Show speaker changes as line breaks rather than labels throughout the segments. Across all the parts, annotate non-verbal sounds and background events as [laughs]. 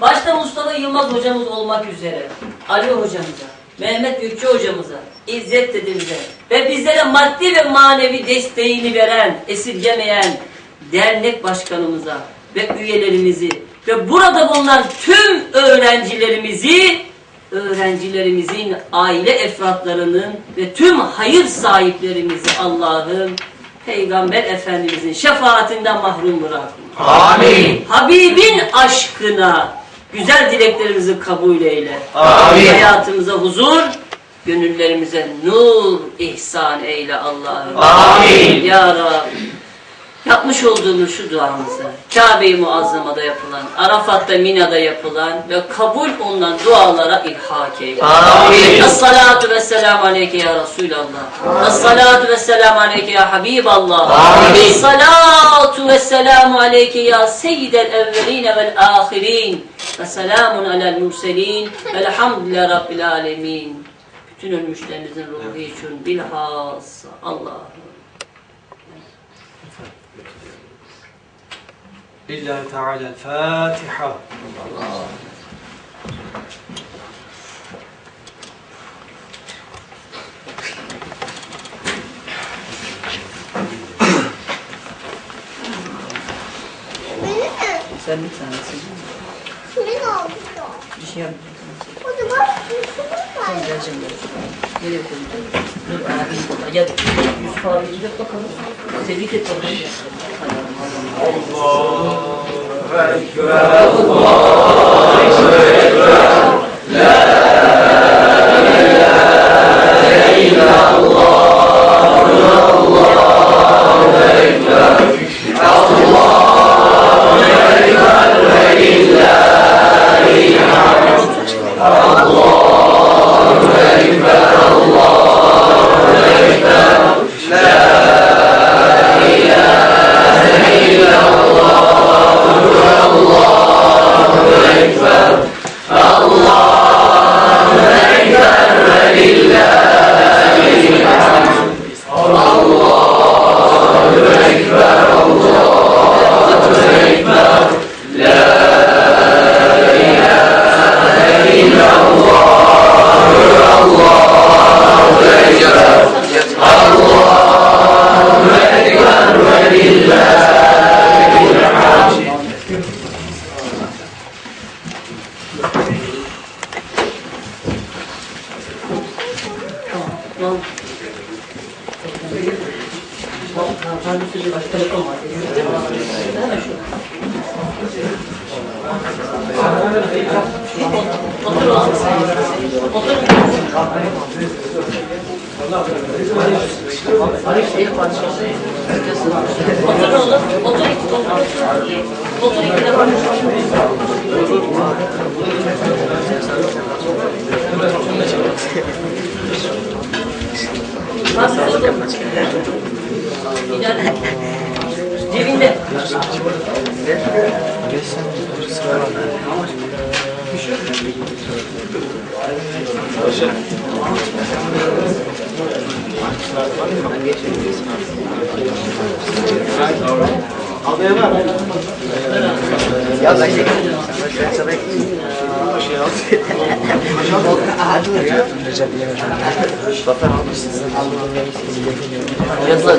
Başta Mustafa Yılmaz hocamız olmak üzere, Ali hocamıza, Mehmet Gökçe hocamıza, İzzet dedemize ve bizlere maddi ve manevi desteğini veren, esirgemeyen dernek başkanımıza ve üyelerimizi ve burada bulunan tüm öğrencilerimizi, öğrencilerimizin aile efratlarının ve tüm hayır sahiplerimizi Allah'ım Peygamber Efendimizin şefaatinden mahrum bırakma.
Amin.
Habibin aşkına güzel dileklerimizi kabul eyle.
Amin.
Hayatımıza huzur, gönüllerimize nur ihsan eyle Allah'ım.
Amin.
Ya Rabbi. Yapmış olduğumuz şu duamızı, Kabe-i Muazzama'da yapılan, Arafat'ta, Mina'da yapılan ve kabul olunan dualara ilhak eyle.
Amin.
Es-salatu ve selamu aleyke ya Resulallah. Es-salatu ve selamu aleyke ya Habiballah.
Amin.
Es-salatu ve selamu aleyke ya seyyidel evveline vel ahirin. Ve selamun alel murselin. Velhamdülillahi rabbil alemin. Bütün ölmüşlerimizin ruhu için bilhassa Allah'ım.
Lillahi Teala Fatiha.
Sen bir tanesin. Bir şey yap.
O zaman
geleceğim ben. Nereye koyacağım? Dur burada. Gel. Yusuf abi gidip bakalım. Tebrik et bakalım. Tamam. Cebinde. Beş sene sıra var. Otur. Otur oğlum. Otur. Otur iki defa. Nasıl oğlum? İleride. Cebinde. Yazılar.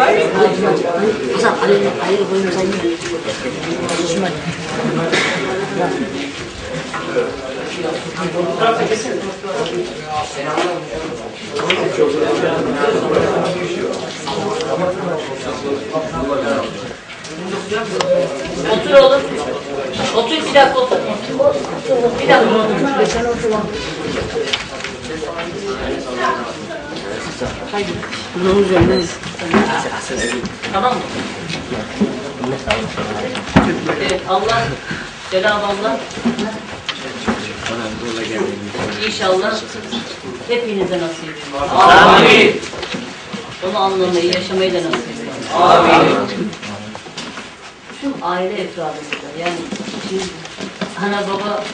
Ozan Ali Ali boyunu sen Şişman. Otur oğlum. Otur bir dakika otur. Bir dakika. Tamam mı? Evet Allah, Cenab-ı Allah İnşallah hepinize nasip edin. Amin. Onu anlamayı, yaşamayı da nasip edin. Amin. Tüm aile efradımızda yani şimdi ana baba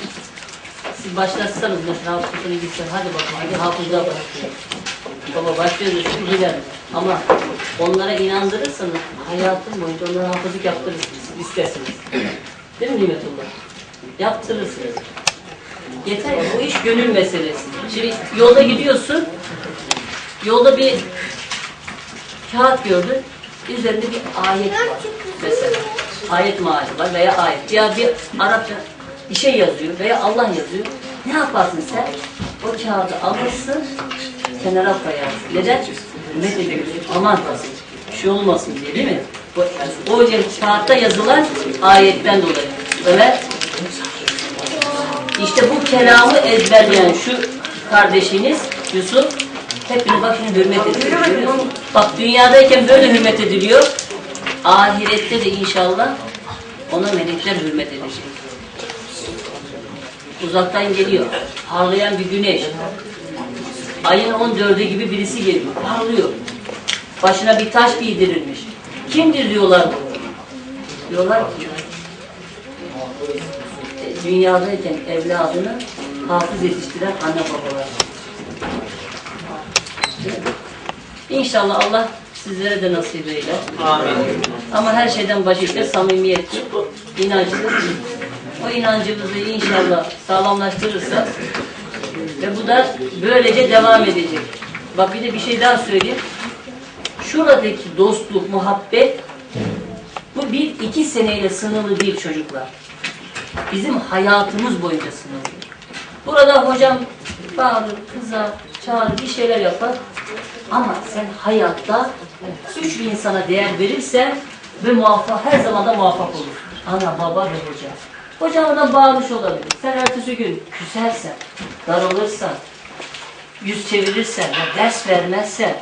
siz başlatsanız mesela hafızını gitsen hadi bakalım hadi hafıza başlıyor. Baba başlıyoruz şimdi gidelim. Ama onlara inandırırsanız hayatın boyunca onlara hafızlık yaptırırsınız isterseniz. Değil mi Nimetullah? Yaptırırsınız. Yeter bu iş gönül meselesi. Şimdi yolda gidiyorsun, yolda bir kağıt gördün, üzerinde bir ayet var mesela. Ayet meali var veya ayet. Ya bir Arapça bir şey yazıyor veya Allah yazıyor. Ne yaparsın sen? O kağıdı alırsın, kenara koyarsın. Neden? Hürmet ediyorsun. Aman bir şey olmasın diye değil mi? O, o yani kağıtta yazılan ayetten dolayı. Ömer işte bu kelamı ezberleyen şu kardeşiniz Yusuf hepiniz bak şimdi hürmet ediliyor. Bak dünyadayken böyle hürmet ediliyor. Ahirette de inşallah ona melekler hürmet edecek. Uzaktan geliyor. Parlayan bir güneş. Ayın 14'ü gibi birisi geliyor. Parlıyor. Başına bir taş giydirilmiş. Kimdir diyorlar? Diyorlar ki e, dünyadayken evladını hafız yetiştiren anne babalar. İnşallah Allah sizlere de nasip eyler.
Amin.
Ama her şeyden başıyla samimiyettir, inancıdır. O inancımızı inşallah sağlamlaştırırsak ve bu da böylece devam edecek. Bak bir de bir şey daha söyleyeyim. Şuradaki dostluk, muhabbet bu bir iki seneyle sınırlı değil çocuklar. Bizim hayatımız boyunca sınırlı. Burada hocam bağırır, kızar, çağırır, bir şeyler yapar. Ama sen hayatta üç bir insana değer verirsen ve muvaffak, her zaman da muvaffak olur. Ana, baba ve hoca. Hoca ona bağırmış olabilir. Sen ertesi gün küsersen, daralırsan, yüz çevirirsen, ya ders vermezsen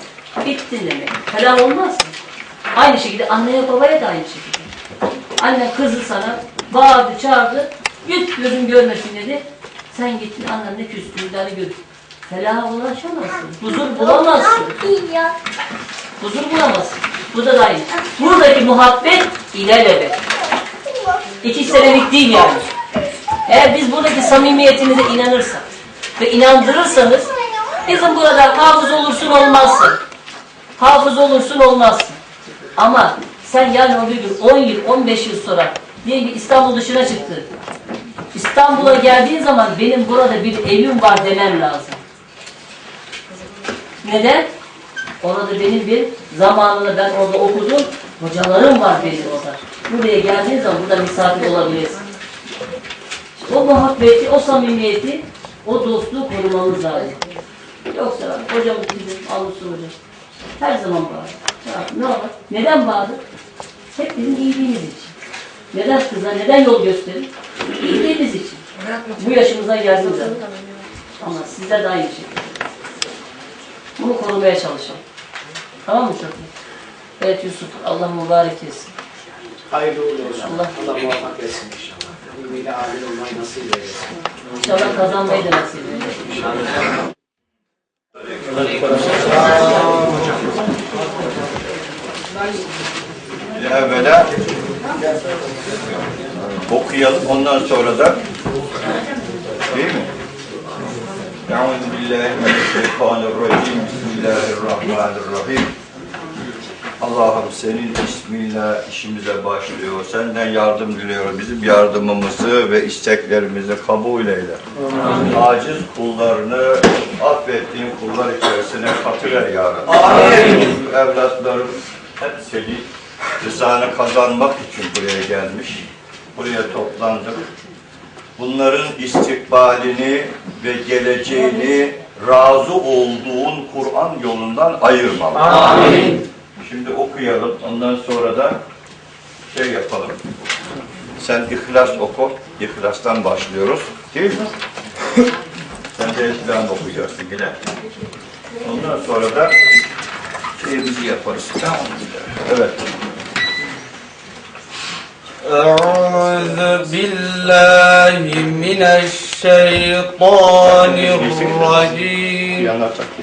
bittin demek. Helal olmazsın. Aynı şekilde anneye babaya da aynı şekilde. Anne kızı sana bağırdı çağırdı. Git gözüm görmesin dedi. Sen gittin annenle daha gör. Felaha ulaşamazsın. Huzur bulamazsın. Huzur bulamazsın. Bu da aynı. Buradaki muhabbet ilelebet. İki senelik değil yani. Eğer biz buradaki samimiyetimize inanırsak ve inandırırsanız bizim burada hafız olursun olmazsın. Hafız olursun olmazsın. Ama sen yarın o bir gün 10 yıl, 15 yıl sonra diyelim İstanbul dışına çıktı. İstanbul'a geldiğin zaman benim burada bir evim var demem lazım. Neden? Orada benim bir zamanında ben orada okudum. Hocalarım var benim orada. Buraya geldiğin zaman burada misafir olabilirsin. İşte o muhabbeti, o samimiyeti, o dostluğu korumamız lazım. Yoksa hocam bizim alırsın hocam. Her zaman bağır. Ya, ne olur? Neden bağırır? Hep bizim iyiliğimiz için. Neden kızlar, neden yol gösterir? İyiliğimiz için. Bu yaşımıza geldiğimiz zaman. Ama sizler de aynı şekilde. Bunu korumaya çalışalım. Tamam mı çocuğum? Evet Yusuf, Allah mübarek etsin.
Hayırlı uğurlu olsun.
Allah-
Allah muvaffak etsin inşallah. İlmiyle amil olmayı nasip eylesin.
İnşallah kazanmayı da nasip edecek.
evvela okuyalım ondan sonra da değil mi? Euzu billahi mineşşeytanirracim. Bismillahirrahmanirrahim. Allah'ım senin isminle işimize başlıyor. Senden yardım diliyoruz. Bizim yardımımızı ve isteklerimizi kabul eyle. Aciz kullarını affettiğin kullar içerisine katıver ya Rabbi. Amin. Evlatlarım hep seni rızanı kazanmak için buraya gelmiş. Buraya toplandık. Bunların istikbalini ve geleceğini razı olduğun Kur'an yolundan ayırmam.
Amin.
Şimdi okuyalım. Ondan sonra da şey yapalım. Sen İhlas oku. İhlas'tan başlıyoruz. Değil mi? [laughs] Sen de İslam okuyacaksın yine. Ondan sonra da şeyimizi yaparız. Tamam mı? Evet.
أعوذ بالله من الشيطان الرجيم
Yanarsak gitmişsin.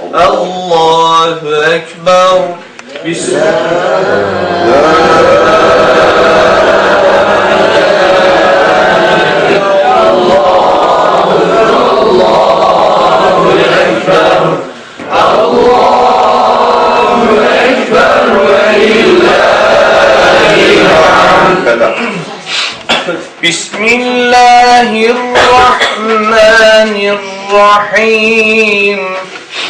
الله أكبر بسم. بسم الله الرحمن الرحيم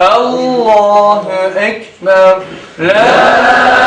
الله أكبر. لا.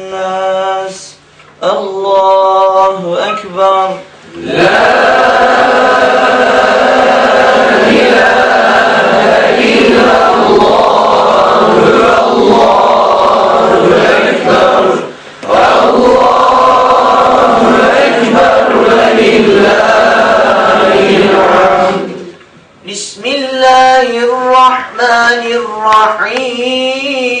الناس. الله أكبر. لا إله إلا الله. الله أكبر الله أكبر بسم الله الرحمن الرحيم.